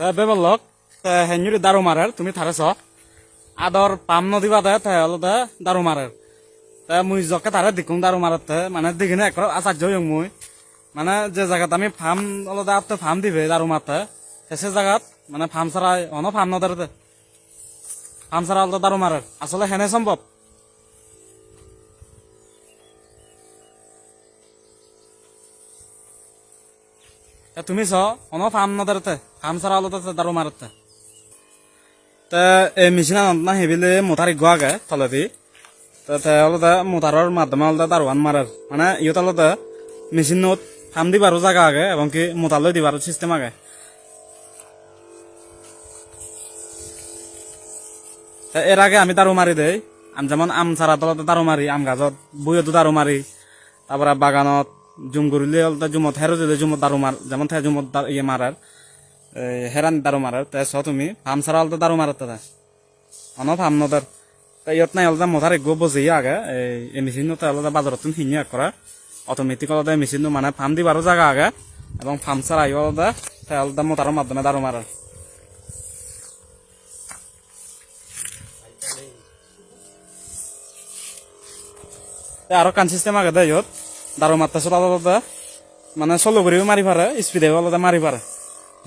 তা বেবলক তা হেঞ্জুরি দারু মারের তুমি থারেছ আদর পাম নদী বাদে তা হলো তা দারু মারের তা মুই জকে তারে দেখুন দারু মারতে মানে দেখিনি এক আচার্য হইং মুই। মানে যে জায়গাত আমি ফার্ম হলো দা আপনি ফার্ম দিবে দারু মারতে সে জায়গাত মানে ফার্ম ছাড়া অন ফার্ম নদারতে ফার্ম ছাড়া হলো দারু মারের আসলে হেনে সম্ভব তুমি চ, অন ফার্ম হলো দারু মারতে এই মেশিন না হেবিলে মোটারি গোয়াগে তলেদি। তা, তে হলো তা মোটারর মাধ্যমে হলো তা দারোয়ান মারার মানে ইয়ত হলো তা মেশিনত ফার্ম দিবারও জায়গা আগে, এবং কি মোটালৈ দিবারও সিস্টেম আগে। এর আগে আমি দারু মারি দেই। আমি যেমন আম চারা তলতে দারু মারি আম গাছত বইয়তো দারু মারি তারপরে বাগানত জুম কৰিলে হ'ল তা জুমত হেরো দিলে জুমত দারু মার, যেমন থে জুমত ইয়ে মারার হেরান দারু মারার, তে চ তুমি ফার্ম ছাড়া হল দারু মারার তা অন ফার্ম নদার, তা ইয়ত নাই হল মোথার গো বসে আগে এই মেশিন হল বাজারত তুমি হিনি করা। অটোমেটিক হল মেশিন মানে ফার্ম দিবারও জায়গা আগে, এবং ফার্ম ছাড়া আইও হল হল মোতার মাধ্যমে দারু মারার। আরও কান সিস্টেম আগে দেয় দারু মারতে চলা আলাদা মানে চলো করিও মারি পারে স্পিডে আলাদা মারি পারে।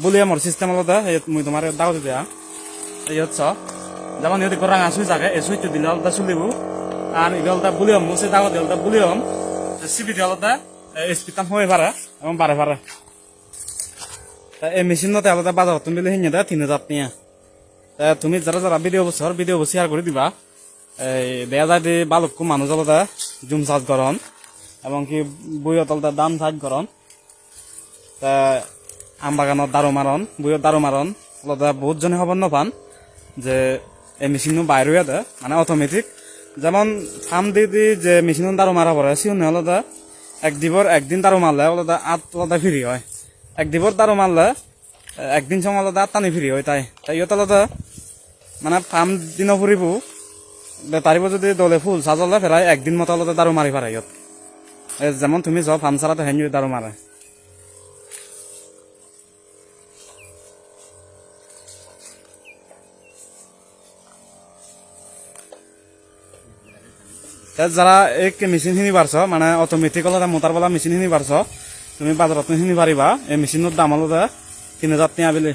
বলি আমার সিস্টেম আলাদা মুই তোমার দাও দিয়া। এই হচ্ছে যেমন ইহতি রাঙা সুই থাকে এই সুইচ দিলে আলাদা চলিব। আর ইগে আলাদা বুলিয়ম মুসে দাও দিয়ে আলাদা বুলিয়ম সিবি দিয়ে আলাদা স্পিড টান হয়ে পারে এবং বাড়ে পারে এই মেশিনতে আলাদা বাজার তুমি বলে হিনে দেয় তিন হাজার নিয়ে তুমি যারা যারা ভিডিও বছর ভিডিও শেয়ার করে দিবা। এই দেয়া যায় বালকু মানুষ আলাদা জুম চার্জ করন এবং কি বইয়ত আলাদা দাম চার্জ করন তা আম বাগানত দারু মারন বইয়ত দারু মারন আলাদা বহুত জনে খবর নপান যে এই মেশিনও বাইরে দে মানে অটোমেটিক যেমন ফার্ম দি দি যে মেশিন দারু মারা পড়ে সিউনে আলাদা এক দিবর একদিন দারু মারলে আলাদা আট আলাদা ফ্রি হয়। এক দিবর দারু মারলে একদিন সময় আলাদা আট টানি ফ্রি হয় তাই। তাই ইয়ত আলাদা মানে ফার্ম দিনও ফুরিব তারিব যদি দলে ফুল সাজলে ফেরাই একদিন মতো আলাদা দারু মারি পারে ইয়ত যেমন তুমি যাও ফার্ম ছাড়াতে হেন দারু মারে তে যারা এই মেচিন খিনি পারছ মানে অটোমেটিক হলে মোটার বলা মেচিন খিনি পারছ তুমি বাজারত খিনি পারিবা এই মেচিনের দাম হলো তিন হাজার টিয়া বেলে।